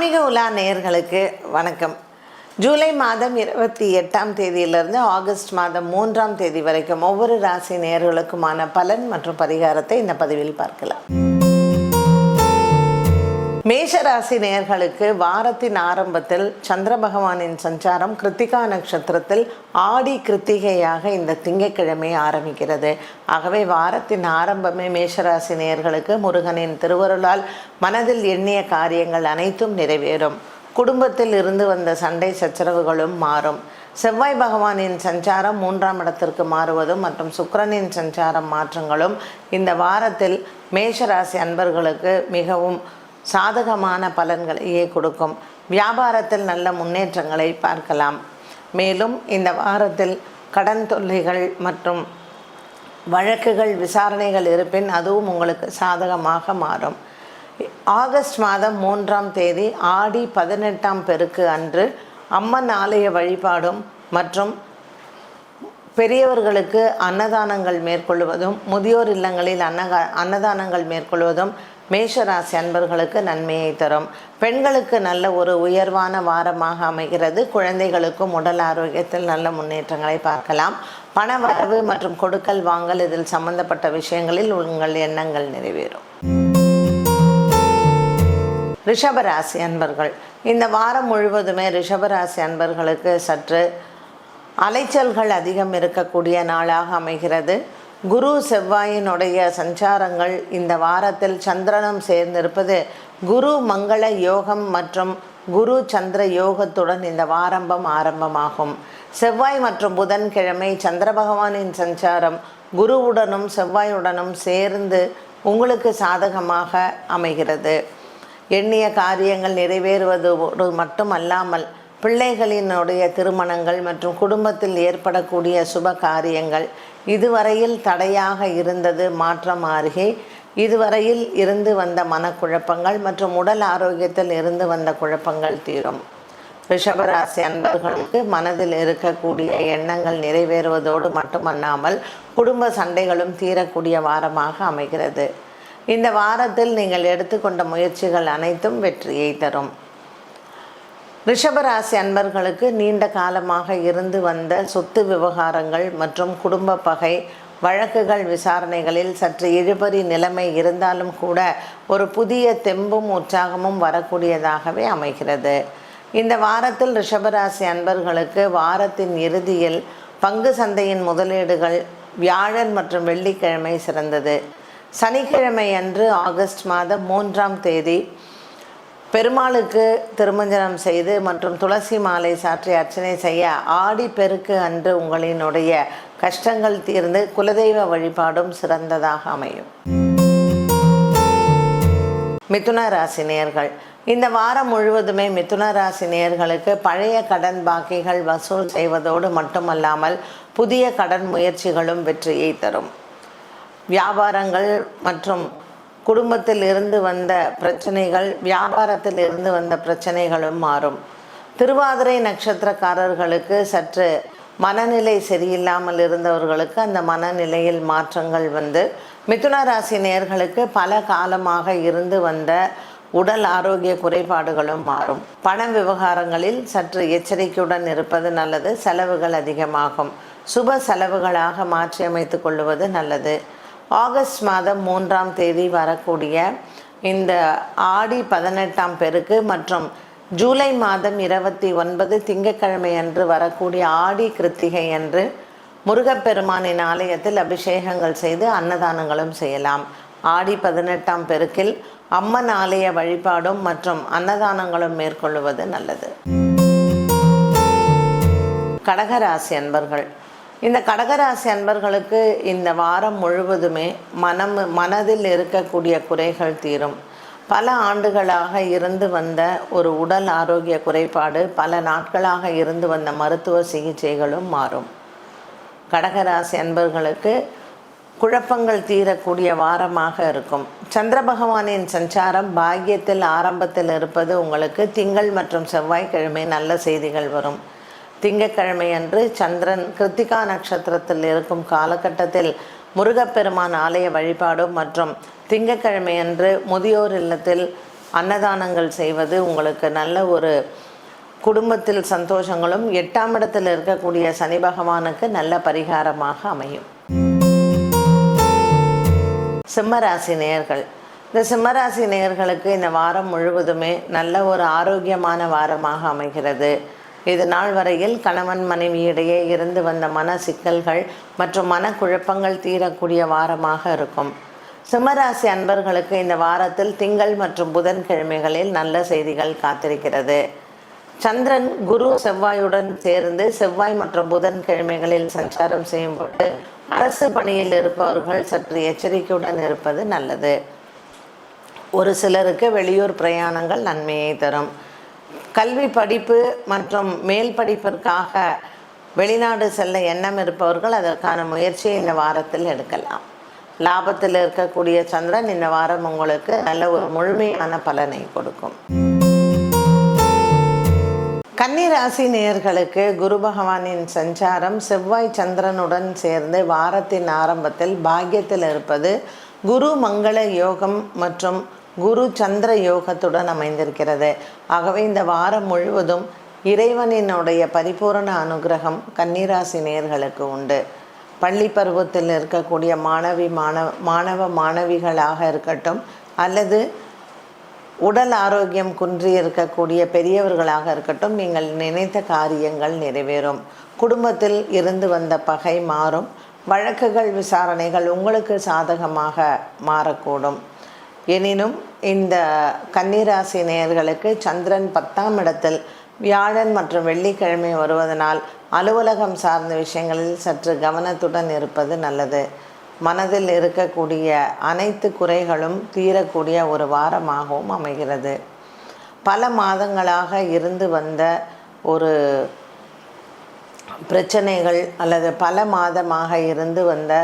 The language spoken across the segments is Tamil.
ஆன்மீக உலா நேயர்களுக்கு வணக்கம். ஜூலை மாதம் இருபத்தி எட்டாம் தேதியிலிருந்து ஆகஸ்ட் மாதம் மூன்றாம் தேதி வரைக்கும் ஒவ்வொரு ராசி நேயர்களுக்குமான பலன் மற்றும் பரிகாரத்தை இந்த பதிவில் பார்க்கலாம். மேஷராசி நேர்களுக்கு நேயர்களுக்கு வாரத்தின் ஆரம்பத்தில் சந்திர பகவானின் சஞ்சாரம் கிருத்திகா நட்சத்திரத்தில் ஆடி கிருத்திகையாக இந்த திங்கட்கிழமை ஆரம்பிக்கிறது. ஆகவே வாரத்தின் ஆரம்பமே மேஷராசி நேயர்களுக்கு முருகனின் திருவருளால் மனதில் எண்ணிய காரியங்கள் அனைத்தும் நிறைவேறும். குடும்பத்தில் இருந்து வந்த சண்டை சச்சரவுகளும் மாறும். செவ்வாய் பகவானின் சஞ்சாரம் மூன்றாம் இடத்திற்கு மாறுவதும் மற்றும் சுக்கிரனின் சஞ்சாரம் மாற்றங்களும் இந்த வாரத்தில் மேஷராசி அன்பர்களுக்கு மிகவும் சாதகமான பலன்களையே கொடுக்கும். வியாபாரத்தில் நல்ல முன்னேற்றங்களை பார்க்கலாம். மேலும் இந்த வாரத்தில் கடன் தொல்லைகள் மற்றும் வழக்குகள் விசாரணைகள் இருப்பின் அதுவும் உங்களுக்கு சாதகமாக மாறும். ஆகஸ்ட் மாதம் மூன்றாம் தேதி ஆடி பதினெட்டாம் பெருக்கு அன்று அம்மன் ஆலய வழிபாடும் மற்றும் பெரியவர்களுக்கு அன்னதானங்கள் மேற்கொள்வதும் முதியோர் இல்லங்களில் அன்னக அன்னதானங்கள் மேற்கொள்வதும் மேஷராசி அன்பர்களுக்கு நன்மையை தரும். பெண்களுக்கு நல்ல ஒரு உயர்வான வாரமாக அமைகிறது. குழந்தைகளுக்கும் உடல் ஆரோக்கியத்தில் நல்ல முன்னேற்றங்களை பார்க்கலாம். பண வரவு மற்றும் கொடுக்கல் வாங்கல் இதில் சம்பந்தப்பட்ட விஷயங்களில் உங்கள் எண்ணங்கள் நிறைவேறும். ரிஷபராசி அன்பர்கள் இந்த வாரம் முழுவதுமே ரிஷபராசி அன்பர்களுக்கு சற்று அலைச்சல்கள் அதிகம் இருக்கக்கூடிய நாளாக அமைகிறது. குரு செவ்வாயினுடைய சஞ்சாரங்கள் இந்த வாரத்தில் சந்திரனும் சேர்ந்திருப்பது குரு மங்கள யோகம் மற்றும் குரு சந்திர யோகத்துடன் இந்த வாரம்பம் ஆரம்பமாகும். செவ்வாய் மற்றும் புதன்கிழமை சந்திர பகவானின் சஞ்சாரம் குருவுடனும் செவ்வாயுடனும் சேர்ந்து உங்களுக்கு சாதகமாக அமைகிறது. எண்ணிய காரியங்கள் நிறைவேறுவதோடு மட்டுமல்லாமல் பிள்ளைகளினுடைய திருமணங்கள் மற்றும் குடும்பத்தில் ஏற்படக்கூடிய சுப காரியங்கள் இதுவரையில் தடையாக இருந்தது மாற்றம் அருகே இதுவரையில் இருந்து வந்த மனக்குழப்பங்கள் மற்றும் உடல் ஆரோக்கியத்தில் இருந்து வந்த குழப்பங்கள் தீரும். ரிஷபராசி அன்பர்களுக்கு மனதில் இருக்கக்கூடிய எண்ணங்கள் நிறைவேறுவதோடு மட்டுமல்லாமல் குடும்ப சண்டைகளும் தீரக்கூடிய வாரமாக அமைகிறது. இந்த வாரத்தில் நீங்கள் எடுத்துக்கொண்ட முயற்சிகள் அனைத்தும் வெற்றியை தரும். ரிஷபராசி அன்பர்களுக்கு நீண்ட காலமாக இருந்து வந்த சொத்து விவகாரங்கள் மற்றும் குடும்ப பகை வழக்குகள் விசாரணைகளில் சற்று இழுபறி நிலைமை இருந்தாலும் கூட ஒரு புதிய தெம்பும் உற்சாகமும் வரக்கூடியதாகவே அமைகிறது. இந்த வாரத்தில் ரிஷபராசி அன்பர்களுக்கு வாரத்தின் இறுதியில் பங்கு சந்தையின் முதலீடுகள் வியாழன் மற்றும் வெள்ளிக்கிழமை சிறந்தது. சனிக்கிழமை அன்று ஆகஸ்ட் மாதம் மூன்றாம் தேதி பெருமாளுக்கு திருமஞ்சனம் செய்து மற்றும் துளசி மாலை சாற்றி அர்ச்சனை செய்ய ஆடி பெருக்கு அன்று உங்களினுடைய கஷ்டங்கள் தீர்ந்து குலதெய்வ வழிபாடும் சிறந்ததாக அமையும். மிதுன ராசி நேர்கள். இந்த வாரம் முழுவதுமே மிதுன ராசி நேர்களுக்கு பழைய கடன் பாக்கிகள் வசூல் செய்வதோடு மட்டுமல்லாமல் புதிய கடன் முயற்சிகளும் வெற்றியை தரும். வியாபாரங்கள் மற்றும் குடும்பத்தில் இருந்து வந்த பிரச்சனைகள் வியாபாரத்தில் இருந்து வந்த பிரச்சனைகளும் மாறும். திருவாதிரை நட்சத்திரக்காரர்களுக்கு சற்று மனநிலை சரியில்லாமல் இருந்தவர்களுக்கு அந்த மனநிலையில் மாற்றங்கள் வந்து மிதுன ராசி நேர்களுக்கு பல காலமாக இருந்து வந்த உடல் ஆரோக்கிய குறைபாடுகளும் மாறும். பண விவகாரங்களில் சற்று எச்சரிக்கையுடன் இருப்பது நல்லது செலவுகள் அதிகமாகும். சுப செலவுகளாக மாற்றி அமைத்து கொள்வது நல்லது. ஆகஸ்ட் மாதம் மூன்றாம் தேதி வரக்கூடிய இந்த ஆடி பதினெட்டாம் பெருக்கு மற்றும் ஜூலை மாதம் இருபத்தி ஒன்பது திங்கக்கிழமை அன்று வரக்கூடிய ஆடி கிருத்திகை அன்று முருகப்பெருமானின் ஆலயத்தில் அபிஷேகங்கள் செய்து அன்னதானங்களும் செய்யலாம். ஆடி பதினெட்டாம் பெருக்கில் அம்மன் ஆலய வழிபாடும் மற்றும் அன்னதானங்களும் மேற்கொள்வது நல்லது. கடகராசி அன்பர்கள் இந்த கடகராசி அன்பர்களுக்கு இந்த வாரம் முழுவதுமே மனம் மனதில் இருக்கக்கூடிய குறைகள் தீரும். பல ஆண்டுகளாக இருந்து வந்த ஒரு உடல் ஆரோக்கிய குறைபாடு பல நாட்களாக இருந்து வந்த மருத்துவ சிகிச்சைகளும் மாறும். கடகராசி அன்பர்களுக்கு குழப்பங்கள் தீரக்கூடிய வாரமாக இருக்கும். சந்திர பகவானின் சஞ்சாரம் பாக்கியத்தில் ஆரம்பத்தில் இருப்பது உங்களுக்கு திங்கள் மற்றும் செவ்வாய்க்கிழமை நல்ல செய்திகள் வரும். திங்கக்கிழமை அன்று சந்திரன் கிருத்திகா நட்சத்திரத்தில் இருக்கும் காலகட்டத்தில் முருகப்பெருமான் ஆலய வழிபாடும் மற்றும் திங்கக்கிழமை அன்று முதியோர் இல்லத்தில் அன்னதானங்கள் செய்வது உங்களுக்கு நல்ல ஒரு குடும்பத்தில் சந்தோஷங்களும் எட்டாம் இடத்தில் இருக்கக்கூடிய சனி பகவானுக்கு நல்ல பரிகாரமாக அமையும். சிம்மராசி நேயர்கள். இந்த சிம்மராசி நேயர்களுக்கு இந்த வாரம் முழுவதுமே நல்ல ஒரு ஆரோக்கியமான வாரமாக அமைகிறது. இது நாள் வரையில் கணவன் மனைவி இடையே இருந்து வந்த மன சிக்கல்கள் மற்றும் மனக்குழப்பங்கள் தீரக்கூடிய வாரமாக இருக்கும். சிம்மராசி அன்பர்களுக்கு இந்த வாரத்தில் திங்கள் மற்றும் புதன்கிழமைகளில் நல்ல செய்திகள் காத்திருக்கிறது. சந்திரன் குரு செவ்வாயுடன் சேர்ந்து செவ்வாய் மற்றும் புதன்கிழமைகளில் சஞ்சாரம் செய்யும்போது அரசு பணியில் இருப்பவர்கள் சற்று எச்சரிக்கையுடன் இருப்பது நல்லது. ஒரு சிலருக்கு வெளியூர் பிரயாணங்கள் நன்மையை தரும். கல்வி படிப்பு மற்றும் மேல் படிப்பிற்காக வெளிநாடு செல்ல எண்ணம் இருப்பவர்கள் அதற்கான முயற்சியை இந்த வாரத்தில் எடுக்கலாம். லாபத்தில் இருக்கக்கூடிய சந்திரன் இந்த வாரம் உங்களுக்கு நல்ல ஒரு முழுமையான பலனை கொடுக்கும். கன்னிராசி நேயர்களுக்கு குரு பகவானின் சஞ்சாரம் செவ்வாய் சந்திரனுடன் சேர்ந்து வாரத்தின் ஆரம்பத்தில் பாக்கியத்தில் இருப்பது குரு மங்கள யோகம் மற்றும் குரு சந்திர யோகத்துடன் அமைந்திருக்கிறது. ஆகவே இந்த வாரம் முழுவதும் இறைவனினுடைய பரிபூரண அனுகிரகம் கன்னிராசி நேர்களுக்கு உண்டு. பள்ளி பருவத்தில் இருக்கக்கூடிய மாணவி மாணவ மாணவ மாணவிகளாக இருக்கட்டும் அல்லது உடல் ஆரோக்கியம் குன்றி இருக்கக்கூடிய பெரியவர்களாக இருக்கட்டும் நீங்கள் நினைத்த காரியங்கள் நிறைவேறும். குடும்பத்தில் இருந்து வந்த பகை மாறும். வழக்குகள் விசாரணைகள் உங்களுக்கு சாதகமாக மாறக்கூடும். எனினும் இந்த கன்னிராசி நேயர்களுக்கு சந்திரன் பத்தாம் இடத்தில் வியாழன் மற்றும் வெள்ளிக்கிழமை வருவதனால் அலுவலகம் சார்ந்த விஷயங்களில் சற்று கவனத்துடன் இருப்பது நல்லது. மனதில் இருக்கக்கூடிய அனைத்து குறைகளும் தீரக்கூடிய ஒரு வாரமாகவும் அமைகிறது. பல மாதங்களாக இருந்து வந்த ஒரு பிரச்சனைகள் அல்லது பல மாதமாக இருந்து வந்த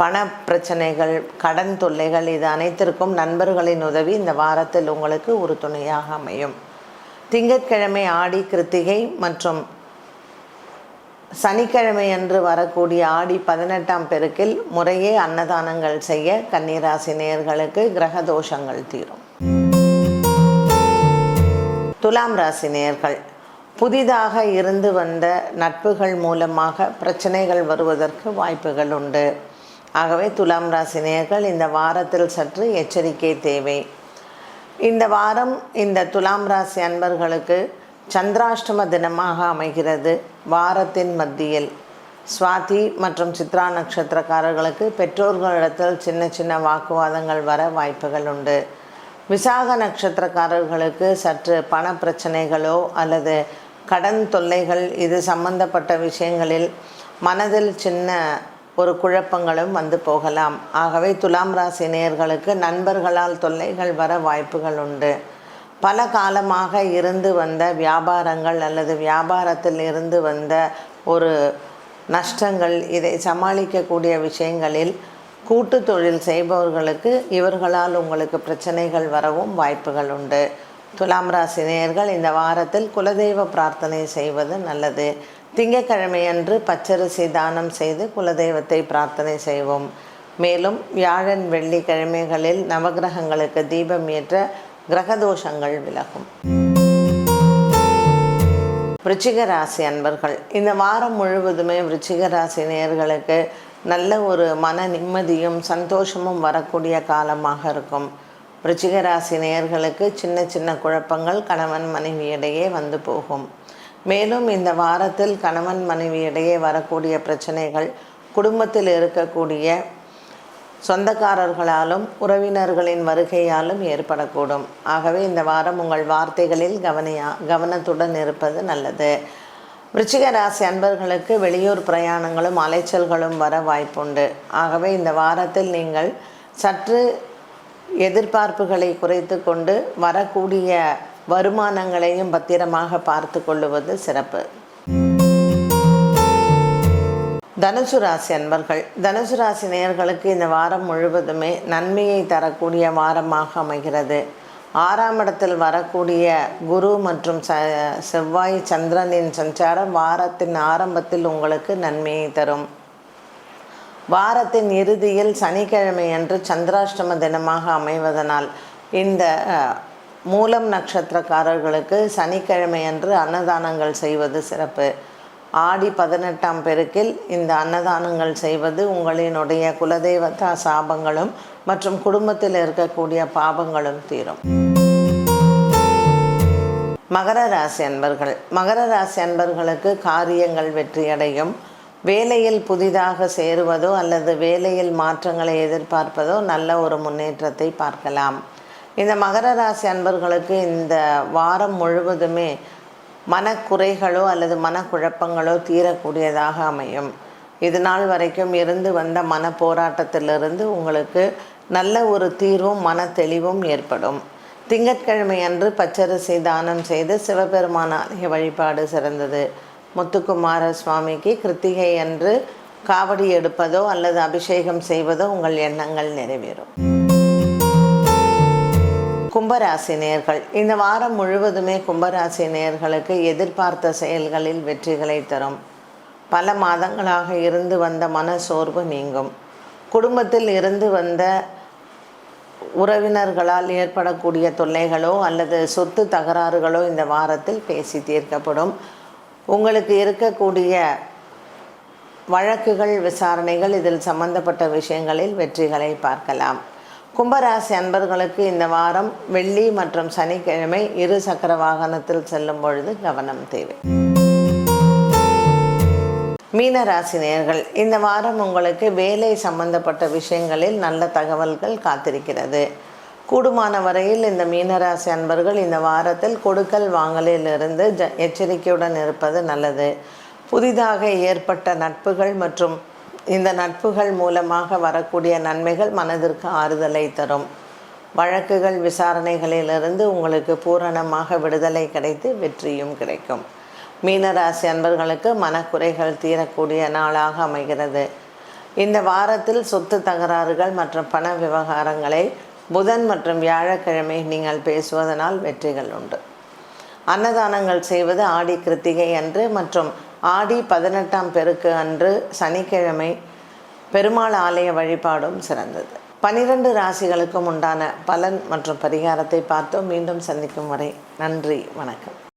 பண பிரச்சனைகள் கடன் தொல்லைகள் இது அனைத்திற்கும் நண்பர்களின் உதவி இந்த வாரத்தில் உங்களுக்கு ஒரு துணையாக அமையும். திங்கட்கிழமை ஆடி கிருத்திகை மற்றும் சனிக்கிழமை அன்று வரக்கூடிய ஆடி பதினெட்டாம் பெருக்கில் முறையே அன்னதானங்கள் செய்ய கன்னிராசி நேயர்களுக்கு கிரக தோஷங்கள் தீரும். துலாம் ராசி நேயர்கள் புதிதாக இருந்து வந்த நட்புகள் மூலமாக பிரச்சனைகள் வருவதற்கு வாய்ப்புகள் உண்டு. ஆகவே துலாம் ராசி நேயர்கள் இந்த வாரத்தில் சற்று எச்சரிக்கை தேவை. இந்த வாரம் இந்த துலாம் ராசி அன்பர்களுக்கு சந்திராஷ்டம தினமாக அமைகிறது. வாரத்தின் மத்தியில் சுவாதி மற்றும் சித்ரா நட்சத்திரக்காரர்களுக்கு பெற்றோர்களிடத்தில் சின்ன சின்ன வாக்குவாதங்கள் வர வாய்ப்புகள் உண்டு. விசாக நட்சத்திரக்காரர்களுக்கு சற்று பண பிரச்சனைகளோ அல்லது கடன் தொல்லைகள் இது சம்பந்தப்பட்ட விஷயங்களில் மனதில் சின்ன ஒரு குழப்பங்களும் வந்து போகலாம். ஆகவே துலாம் ராசி நேர்களுக்கு நண்பர்களால் தொல்லைகள் வர வாய்ப்புகள் உண்டு. பல காலமாக இருந்து வந்த வியாபாரங்கள் அல்லது வியாபாரத்தில் இருந்து வந்த ஒரு நஷ்டங்கள் இதை சமாளிக்கக்கூடிய விஷயங்களில் கூட்டு தொழில் செய்பவர்களுக்கு இவர்களால் உங்களுக்கு பிரச்சனைகள் வரவும் வாய்ப்புகள் உண்டு. துலாம் ராசி நேர்கள் இந்த வாரத்தில் குலதெய்வ பிரார்த்தனை செய்வது நல்லது. திங்கக்கிழமையன்று பச்சரிசி தானம் செய்து குலதெய்வத்தை பிரார்த்தனை செய்வோம். மேலும் வியாழன் வெள்ளிக்கிழமைகளில் நவகிரகங்களுக்கு தீபம் ஏற்ற கிரகதோஷங்கள் விலகும். விருச்சிக ராசி அன்பர்கள் இந்த வாரம் முழுவதுமே விருச்சிக ராசி நேயர்களுக்கு நல்ல ஒரு மன நிம்மதியும் சந்தோஷமும் வரக்கூடிய காலமாக இருக்கும். விருச்சிக ராசி நேயர்களுக்கு சின்ன சின்ன குழப்பங்கள் கணவன் மனைவியிடையே வந்து போகும். மேலும் இந்த வாரத்தில் கணவன் மனைவி இடையே வரக்கூடிய பிரச்சனைகள் குடும்பத்தில் இருக்கக்கூடிய சொந்தக்காரர்களாலும் உறவினர்களின் வருகையாலும் ஏற்படக்கூடும். ஆகவே இந்த வாரம் உங்கள் வார்த்தைகளில் கவனியா கவனத்துடன் இருப்பது நல்லது. விருச்சிக ராசி அன்பர்களுக்கு வெளியூர் பிரயாணங்களும் அலைச்சல்களும் வர வாய்ப்புண்டு. ஆகவே இந்த வாரத்தில் நீங்கள் சற்று எதிர்பார்ப்புகளை குறைத்து கொண்டு வரக்கூடிய வருமானங்களையும் பத்திரமாக பார்த்து கொள்ளுவது சிறப்பு. தனுசு ராசி அன்பர்கள் தனுசு ராசி நேயர்களுக்கு இந்த வாரம் முழுவதுமே நன்மையை தரக்கூடிய வாரமாக அமைகிறது. ஆறாம் இடத்தில் வரக்கூடிய குரு மற்றும் ச செவ்வாய் சந்திரனின் சஞ்சாரம் வாரத்தின் ஆரம்பத்தில் உங்களுக்கு நன்மையை தரும். வாரத்தின் இறுதியில் சனிக்கிழமை அன்று சந்திராஷ்டம தினமாக அமைவதனால் இந்த மூலம் நட்சத்திரக்காரர்களுக்கு சனிக்கிழமை அன்று அன்னதானங்கள் செய்வது சிறப்பு. ஆடி பதினெட்டாம் பெருக்கில் இந்த அன்னதானங்கள் செய்வது உங்களினுடைய குலதெய்வத்தா சாபங்களும் மற்றும் குடும்பத்தில் இருக்கக்கூடிய பாபங்களும் தீரும். மகர ராசி அன்பர்கள். மகர ராசி அன்பர்களுக்கு காரியங்கள் வெற்றியடையும். வேலையில் புதிதாக சேருவதோ அல்லது வேலையில் மாற்றங்களை எதிர்பார்ப்பதோ நல்ல ஒரு முன்னேற்றத்தை பார்க்கலாம். இந்த மகர ராசி அன்பர்களுக்கு இந்த வாரம் முழுவதுமே மனக்குறைகளோ அல்லது மனக்குழப்பங்களோ தீரக்கூடியதாக அமையும். இது நாள் வரைக்கும் இருந்து வந்த மன போராட்டத்திலிருந்து உங்களுக்கு நல்ல ஒரு தீர்வும் மன தெளிவும் ஏற்படும். திங்கட்கிழமை அன்று பச்சரிசி தானம் செய்து சிவபெருமான ஆலய வழிபாடு சிறந்தது. முத்துக்குமார சுவாமிக்கு கிருத்திகை அன்று காவடி எடுப்பதோ அல்லது அபிஷேகம் செய்வதோ உங்கள் எண்ணங்கள் நிறைவேறும். கும்பராசி நேர்கள். இந்த வாரம் முழுவதுமே கும்பராசி நேர்களுக்கு எதிர்பார்த்த செயல்களில் வெற்றிகளை தரும். பல மாதங்களாக இருந்து வந்த மன சோர்வு நீங்கும். குடும்பத்தில் இருந்து வந்த உறவினர்களால் ஏற்படக்கூடிய தொல்லைகளோ அல்லது சொத்து தகராறுகளோ இந்த வாரத்தில் பேசி தீர்க்கப்படும். உங்களுக்கு இருக்கக்கூடிய வழக்குகள் விசாரணைகள் இதில் சம்பந்தப்பட்ட விஷயங்களில் வெற்றிகளை பார்க்கலாம். கும்பராசி அன்பர்களுக்கு இந்த வாரம் வெள்ளி மற்றும் சனிக்கிழமை இரு சக்கர வாகனத்தில் செல்லும் பொழுது கவனம் தேவை. மீனராசி நேர்கள் இந்த வாரம் உங்களுக்கு வேலை சம்பந்தப்பட்ட விஷயங்களில் நல்ல தகவல்கள் காத்திருக்கிறது. கூடுமான வரையில் இந்த மீனராசி அன்பர்கள் இந்த வாரத்தில் கொடுக்கல் வாங்கலிலிருந்து ஜ எச்சரிக்கையுடன் இருப்பது நல்லது. புதிதாக ஏற்பட்ட நட்புகள் மற்றும் இந்த நட்புகள் மூலமாக வரக்கூடிய நன்மைகள் மனதிற்கு ஆறுதலை தரும். வழக்குகள் விசாரணைகளிலிருந்து உங்களுக்கு பூரணமாக விடுதலை கிடைத்து வெற்றியும் கிடைக்கும். மீனராசி அன்பர்களுக்கு மனக்குறைகள் தீரக்கூடிய நாளாக அமைகிறது. இந்த வாரத்தில் சொத்து தகராறுகள் மற்றும் பண விவகாரங்களை புதன் மற்றும் வியாழக்கிழமை நீங்கள் பேசுவதனால் வெற்றிகள் உண்டு. அன்னதானங்கள் செய்வது ஆடி கிருத்திகை அன்று மற்றும் ஆடி பதினெட்டாம் பெருக்கு அன்று சனிக்கிழமை பெருமாள் ஆலய வழிபாடும் சிறந்தது. பனிரெண்டு ராசிகளுக்கும் உண்டான பலன் மற்றும் பரிகாரத்தை பார்த்தோம். மீண்டும் சந்திக்கும் வரை நன்றி வணக்கம்.